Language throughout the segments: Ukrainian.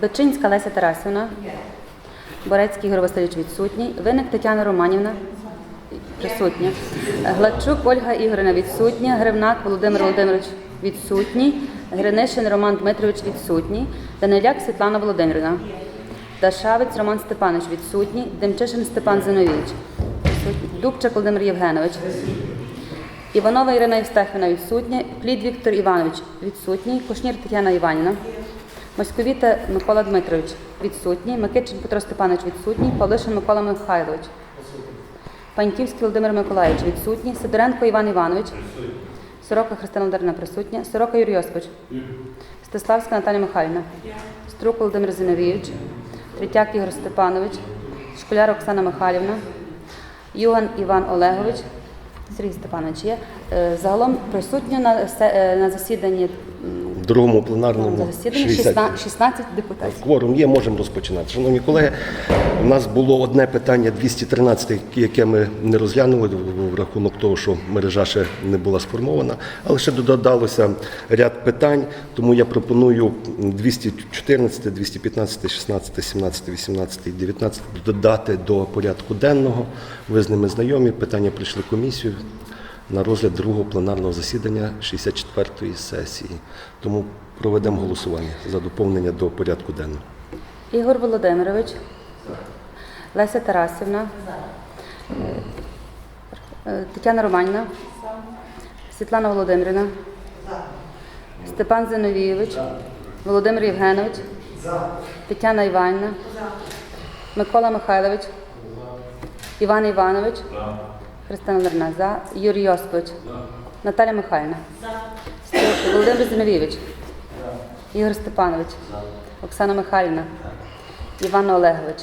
Бечинська Леся Тарасівна. Борецький Ігор Васильович відсутній. Виник Тетяна Романівна. Присутня. Гладчук Ольга Ігорівна відсутня. Гривнак Володимир Володимирович відсутній. Гринишин Роман Дмитрович відсутній. Даниляк Світлана Володимирівна. Дашавець Роман Степанович відсутній. Демчишин Степан Зиновійович. Дубчак Володимир Євгенович. Іванова Ірина Євстахівна відсутня. Плід Віктор Іванович відсутній. Кушнір Тетяна Іванівна. Московіта Микола Дмитрович відсутній. Микичин Петро Степанович відсутній. Павлишин Микола Михайлович. Паньківський Володимир Миколаївич відсутній. Сидоренко Іван Іванович. Сорока Христина Володимирівна присутня. Сорока Юрій Йосипович. Стеславська Наталія Михайлівна. Струк Володимир Зиновійович. Третяк Ігор Степанович. Школяр Оксана Михайлівна. Юган Іван Олегович. Сергій Степанович є. Е, Загалом присутньо на, е, засіданні, другому пленарному засіданні 60. 16, 16 депутатів. Кворум є, можемо розпочинати. Шановні колеги, у нас було одне питання 213, яке ми не розглянули в- в рахунок того, що мережа ще не була сформована, але ще додалося ряд питань, тому я пропоную 214, 215, 16, 17, 18 і 19 додати до порядку денного. Ви з ними знайомі, питання прийшли в комісію на розгляд другого пленарного засідання 64-ї сесії. Тому проведемо голосування за доповнення до порядку денного. Ігор Володимирович. Леся Тарасівна. Е, Тетяна Романівна. Світлана Володимирівна. Степан Зиновійович. Володимир Євгенович. Тетяна Іванівна. Микола Михайлович. Іван Іванович. Христина Лерна. За. Юрій Йосипович. Наталя Михайлівна. За. Володимир Зиновійович. Ігор Степанович. Оксана Михайлівна. Іван Олегович.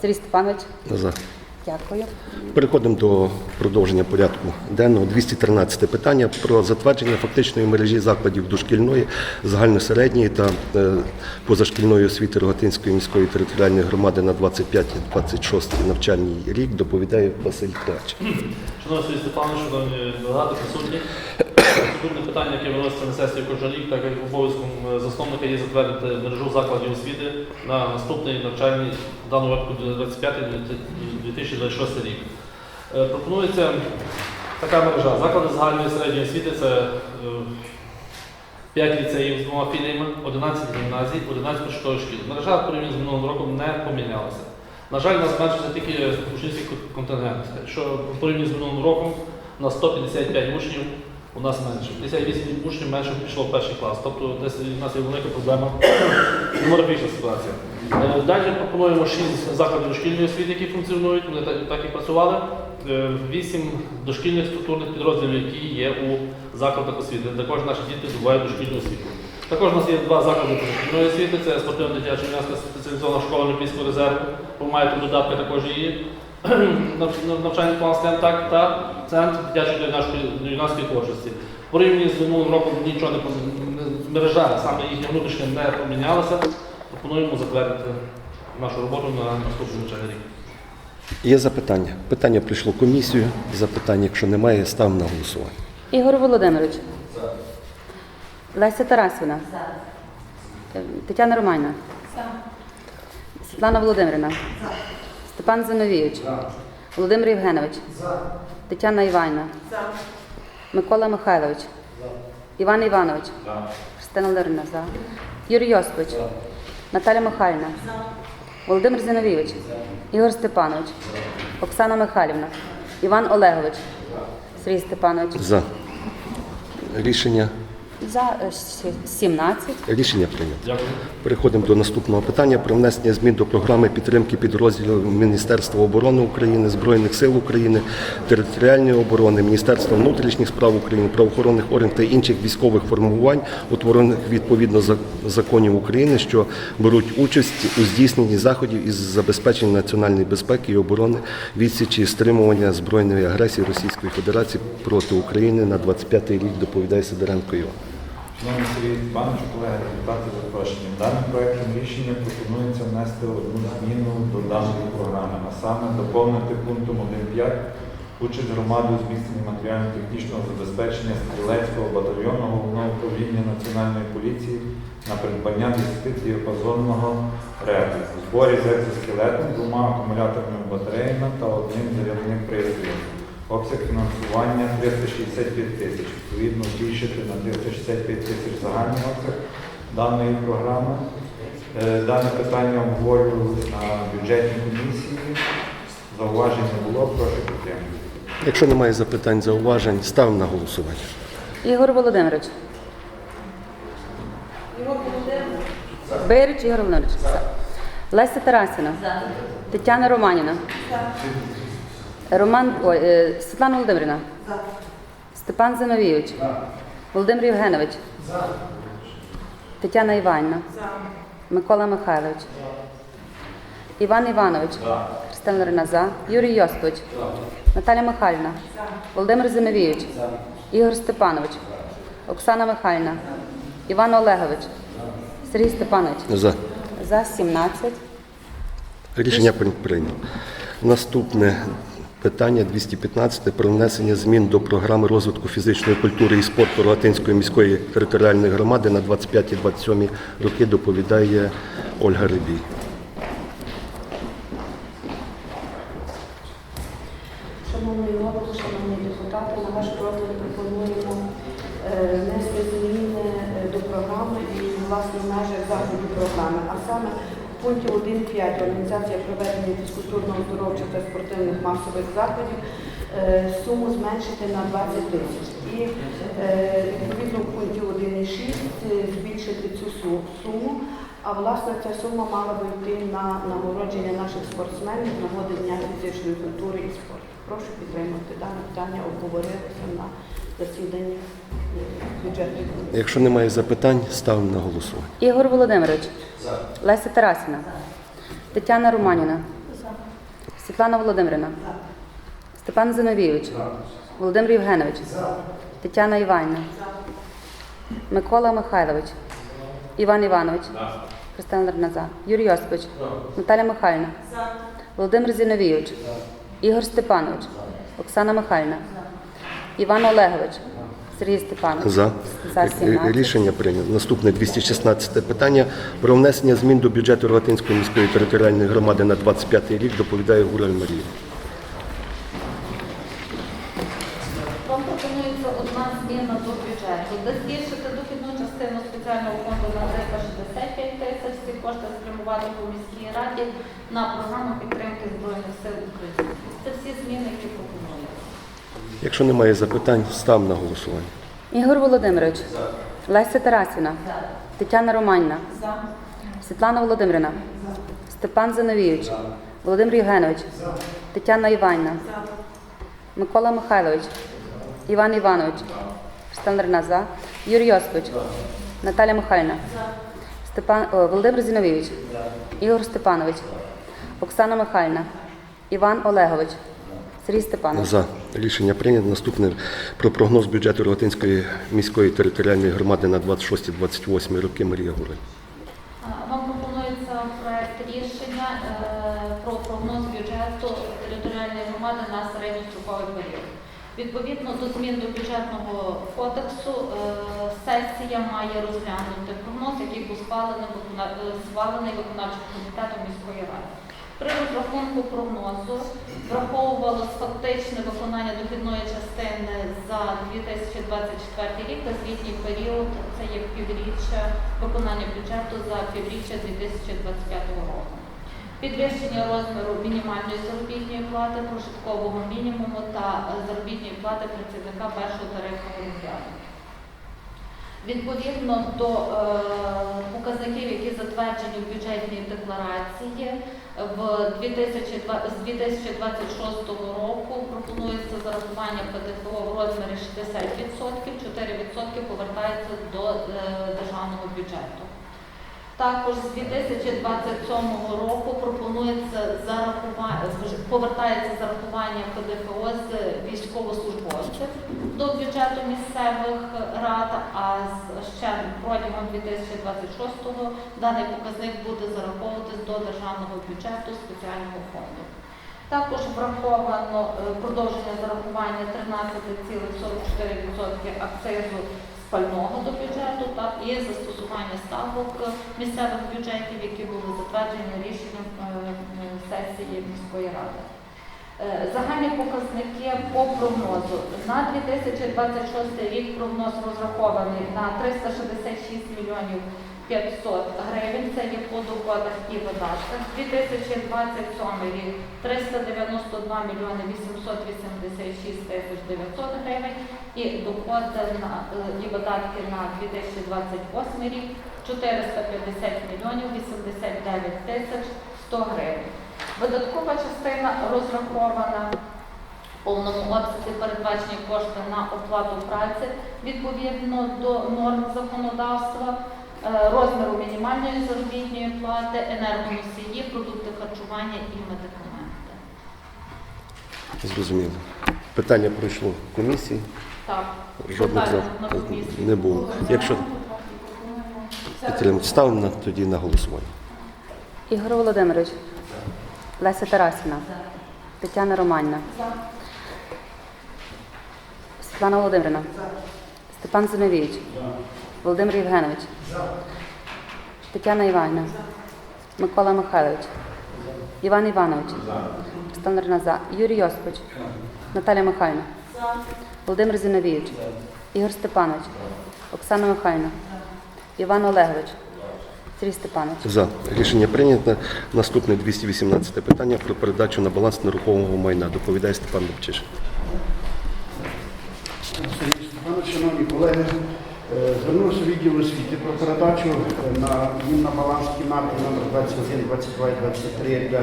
Сергій Степанович. За. Дякую. Переходимо до продовження порядку денного. 213 питання про затвердження фактичної мережі закладів дошкільної, загальносередньої та е, позашкільної освіти Рогатинської міської територіальної громади на 25-26 навчальний рік. Доповідає Василь Трач. Шановний Сергій Степанович, шановні присутні. Наступне питання, яке виноситься на сесію кожен так як обов'язком е, засновника є затвердити мережу закладів освіти на наступний навчальний, в даному випадку 25-2026 рік. Е, Пропонується така мережа. Заклади загальної середньої освіти це 5 ліцеїв з двома філіями, 11 гімназій, 11 початкових шкіл. Мережа порівняно з минулим роком не помінялася. На жаль, нас зменшився тільки учнівський контингент. Що порівняно з минулим роком на 155 учнів у нас менше. 58 учнів менше пішло в перший клас. Тобто десь у нас є велика проблема, демографічна ситуація. Е, Далі пропонуємо 6 закладів дошкільної освіти, які функціонують, вони так- і працювали. 8 дошкільних структурних підрозділів, які є у закладах освіти. Також наші діти здобувають дошкільну освіту. Також у нас є два заклади позашкільної освіти, це спортивна дитяча юнацька спеціалізована школа Олімпійського резерву. Ви маєте додатки також її навчальний план STEM, так, та центр дитячої юнацької- юнацької творчості. В порівнянні з минулим роком нічого не мережа, саме їхня внутрішня не помінялася. Пропонуємо затвердити нашу роботу на наступний навчальний рік. Є запитання. Питання прийшло в комісію. Запитання, якщо немає, ставимо на голосування. Ігор Володимирович. Леся Тарасівна. Тетяна Романівна. Світлана Володимирівна. Степан Зиновійович. Володимир Євгенович. Тетяна Іванівна. Микола Михайлович. Іван Іванович. Христина Лерна. За. Юрій Йосипович. Наталя Михайлівна. Володимир Зиновійович. Ігор Степанович. Оксана Михайлівна. Іван Олегович. Сергій Степанович. За. Рішення, За е, 17. рішення прийнято. Дякую. Переходимо до наступного питання про внесення змін до програми підтримки підрозділів Міністерства оборони України, Збройних сил України, територіальної оборони, Міністерства внутрішніх справ України, правоохоронних органів та інших військових формувань, утворених відповідно за- законів України, що беруть участь у здійсненні заходів із забезпечення національної безпеки і оборони, відсічі і стримування збройної агресії Російської Федерації проти України на 25-й рік. Доповідає Сидоренко Іван. Шановні Сергій Степанович, колеги депутати запрошені. Даним проектом рішення пропонується внести одну зміну до даної програми, а саме доповнити пунктом 1.5 Участь громади у зміцненні матеріально-технічного забезпечення стрілецького батальйонного головного управління Національної поліції на придбання 10 діапазонного репу у зборі з екзоскелетом, двома акумуляторними батареями та одним зарядним пристроєм. Обсяг фінансування 365 тисяч. Відповідно, збільшити на 365 тисяч загальний обсяг даної програми. Е, Дане питання обговорювалося на бюджетній комісії. Зауважень не було, прошу підтримати. Якщо немає запитань, зауважень, ставимо на голосування. Ігор Володимирович. Берич Ігор Володимирович. За. Леся Тарасіна. Тетяна Романіна. Роман, ой, е, Світлана Володимирівна. Степан Зиновійович. Володимир Євгенович. Тетяна Іванівна. Микола Михайлович. Іван Іванович. Христина Ларина за. Юрій Йосипович. Наталя Михайлівна. Володимир Зиновійович. Ігор Степанович. Оксана Михайлівна. Іван Олегович. Сергій Степанович. За. За 17. Рішення прийнято. Наступне питання 215 про внесення змін до програми розвитку фізичної культури і спорту Рогатинської міської територіальної громади на 25-27 роки доповідає Ольга Рибій. Шановний голово, шановні депутати, на ваш розгляд пропонуємо е, внести зміни е, до програми і власне в межах заходів програми. А саме пункті 1.5 організація проведення фізкультурно-оздоровчих та спортивних масових заходів е, суму зменшити на 20 тисяч. І е, відповідно в пункті 1.6 збільшити цю суму. А власне ця сума мала би йти на нагородження наших спортсменів з нагоди Дня фізичної культури і спорту. Прошу підтримати дане питання, обговорилося на засіданні е, бюджетної комісії. Якщо немає запитань, ставимо на голосування. Ігор Володимирович. Леся Тарасіна. Тетяна Романіна. Світлана Володимирівна. Степан Зиновійович. Володимир Євгенович. Тетяна Іванівна. Микола Михайлович. Іван Іванович. Христина Ларина за. Юрій Йосипович. Наталя Михайлівна. Володимир Зіновійович. Ігор Степанович. Оксана Михайлівна. Іван Олегович. Сергій Степанович. За. За 17. Рішення прийнято. Наступне 216 питання про внесення змін до бюджету Рогатинської міської територіальної громади на 25 рік доповідає Гураль Марія. Вам пропонується одна зміна до бюджету. Де збільшити дохідну частину спеціального фонду на 365 тисяч, ці кошти спрямувати по міській раді на програму підтримки Збройних сил України. Це всі зміни, які пропонуються. Якщо немає запитань, ставимо на голосування. Ігор Володимирович. Леся Тарасіна. Тетяна Романівна. Світлана Володимирівна. Степан Зиновійович. Володимир Євгенович. Тетяна Іванівна. Микола Михайлович. Іван Іванович. Христина Ларина за. Юрій Йосипович. Наталя Михайлівна. Степан, о, Володимир Зіновійович. Ігор Степанович. Оксана Михайлівна. Іван Олегович. Сергій Степанович. За. Рішення прийнято. Наступне про прогноз бюджету Рогатинської міської територіальної громади на 26-28 роки Марія Гураль. Вам пропонується проект рішення е, про прогноз бюджету територіальної громади на середньостроковий період. Відповідно до змін до бюджетного кодексу, е, сесія має розглянути прогноз, який був схвалений, е, схвалений виконавчим комітетом міської ради. При розрахунку прогнозу враховувалось фактичне виконання дохідної частини за 2024 рік та звітній період, це є півріччя виконання бюджету за півріччя 2025 року. Підвищення розміру мінімальної заробітної плати, прожиткового мінімуму та заробітної плати працівника першого тарифного розряду. Відповідно до е, показників, які затверджені в бюджетній декларації, в 2002 з 2026 року пропонується зарахування ПДФО в розмірі 60%, 4% повертається до е, державного бюджету. Також з 2027 року пропонується зарахування, повертається зарахування ПДФО з військовослужбовців до бюджету місцевих рад, а ще протягом 2026-го даний показник буде зараховуватись до державного бюджету спеціального фонду. Також враховано е, продовження зарахування 13,44% акцизу спального до бюджету так, і застосування ставок місцевих бюджетів, які були затверджені рішенням е, е, сесії міської ради. Е, Загальні показники по прогнозу. На 2026 рік прогноз розрахований на 366 мільйонів 500 гривень. Це є по доходах і видатках. 2027 рік 392 мільйони 886 тисяч 900 гривень. І доходи на е, і видатки на 2028 рік 450 мільйонів 89 тисяч 100 гривень. Видаткова частина розрахована в повному обсязі передбачені кошти на оплату праці відповідно до норм законодавства, розміру мінімальної заробітної плати, енергоносії, продукти харчування і медикаменти. Зрозуміло. Питання пройшло в комісії. Так, Жодних питання за на комісії. не було. Якщо підтримати, ставимо на- тоді на голосування. Ігор Володимирович. Леся Тарасіна. Тетяна Романівна. Світлана Володимирівна. Степан Зиновійович. Володимир Євгенович. Тетяна Іванівна. Микола Михайлович. Іван Іванович. Рина за. Юрій Йосипович. Наталя Михайлівна. Володимир Зіновійович. Ігор Степанович. Оксана Михайлівна. Іван Олегович. Сергій Степанович. За. Рішення прийнято. Наступне 218 питання про передачу на баланс нерухомого майна. Доповідає Степан Добчиш. Сергій Степанович, шановні колеги, звернувся відділ освіти про передачу е, на їм баланс кімнати номер 21, 22 і 23 для,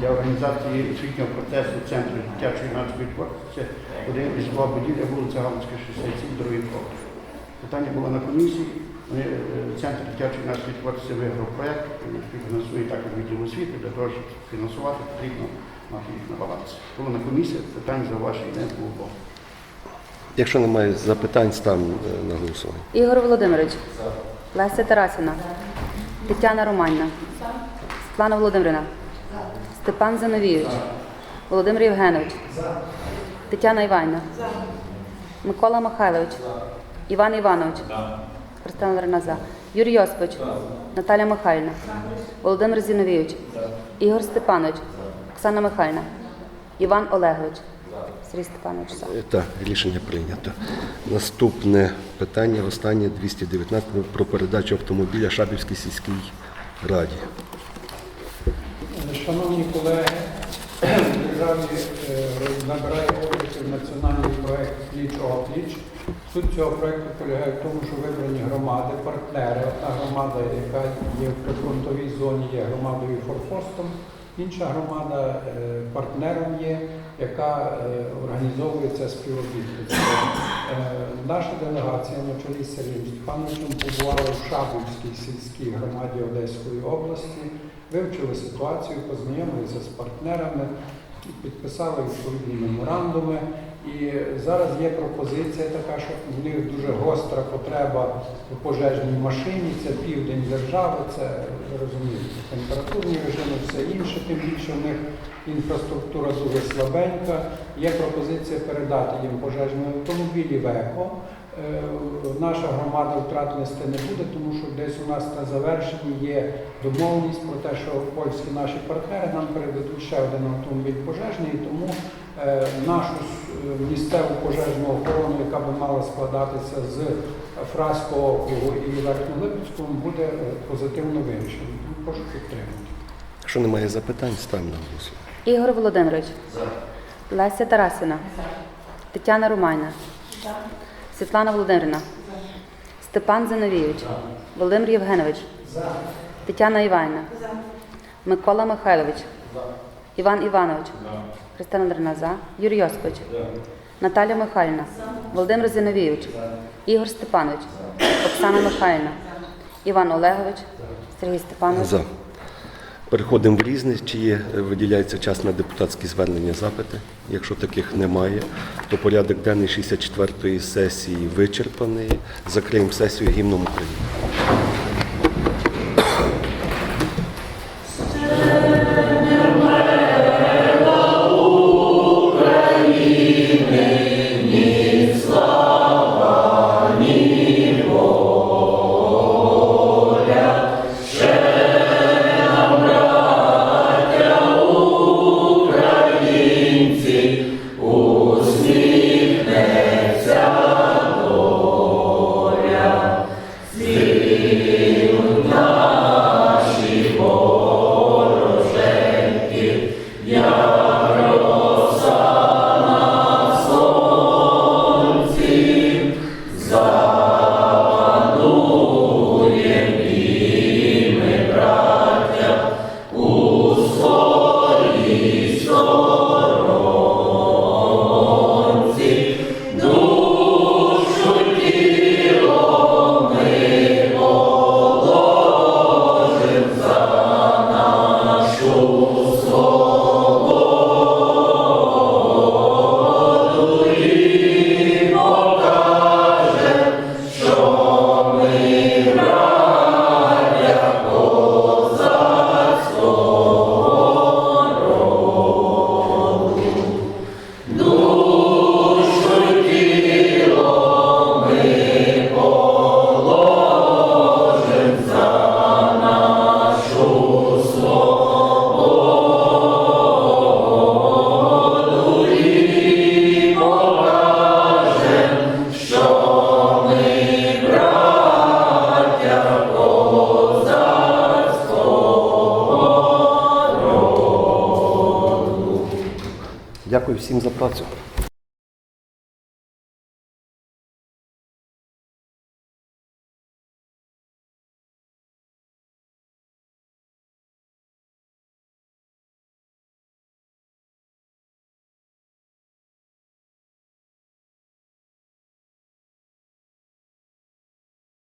для організації освітнього процесу Центру дитячої юнацької творчості, один із два будівля, вулиця Галицька, 67, другий поверх. Питання було на комісії. Ми, е, Центр дитячої юнацької творчості виграв проєкт, який фінансує також відділ освіти, для того, щоб фінансувати, потрібно мати їх на балансі. Було на комісії, питань зауважень не було. Якщо немає запитань, ставимо е, на голосування. Ігор Володимирович. Леся Тарасіна. Тетяна Романівна. Світлана Володимирівна. Степан Зиновійович. Володимир Євгенович. Тетяна Іванівна. Микола Михайлович. Іван Іванович. Христина Ларина за. Юрій Йосипович. Наталя Михайлівна. Володимир Зіновійович. Ігор Степанович. Оксана Михайлівна. Іван Олегович. Сергій Степанович за. Е, Так, рішення прийнято. Наступне питання, останнє 219 про передачу автомобіля Шабівській сільській раді. Шановні колеги, державі е, набирає обертів національний проект «Пліч-о пліч. Суть цього проекту полягає в тому, що вибрані громади, партнери. Одна громада, яка є в прифронтовій зоні, є громадою Форпостом. Інша громада е, партнером є, яка е, організовує це Наша делегація на чолі з Сергієм Степановичем побувала в Шабівській сільській громаді Одеської області, вивчили ситуацію, познайомилися з партнерами, підписали відповідні меморандуми. І зараз є пропозиція така, що в них дуже гостра потреба у пожежній машині. Це південь держави, це розумієте, температурні режими, все інше. Тим більше в них інфраструктура дуже слабенька. Є пропозиція передати їм пожежні автомобілі в еко. Е, Наша громада втрат нести не буде, тому що десь у нас на завершенні є домовленість про те, що польські наші партнери нам передадуть ще один автомобіль пожежний, тому е, нашу е, місцеву пожежну охорону, яка би мала складатися з Фраського округу і Верхньолипецького, буде позитивно вирішено. Прошу підтримати. Якщо немає запитань, ставимо на голосування. Ігор Володимирович. Леся Тарасіна. Тетяна Ромайна. Світлана Володимирівна. Степан Зиновійович. Володимир Євгенович. Тетяна Іванівна. Микола Михайлович. Іван Іванович. Христина Андрійовна за. Юрій Йосипович. Наталя Михайлівна. Володимир Зиновійович. Ігор Степанович. Оксана Михайлівна. Іван Олегович. Сергій Степанович. За. Переходимо в різне, чи є, е, виділяється час на депутатські звернення запити. Якщо таких немає, то порядок денний 64-ї сесії вичерпаний. Закриємо сесію гімном України. Дякую всім за працю.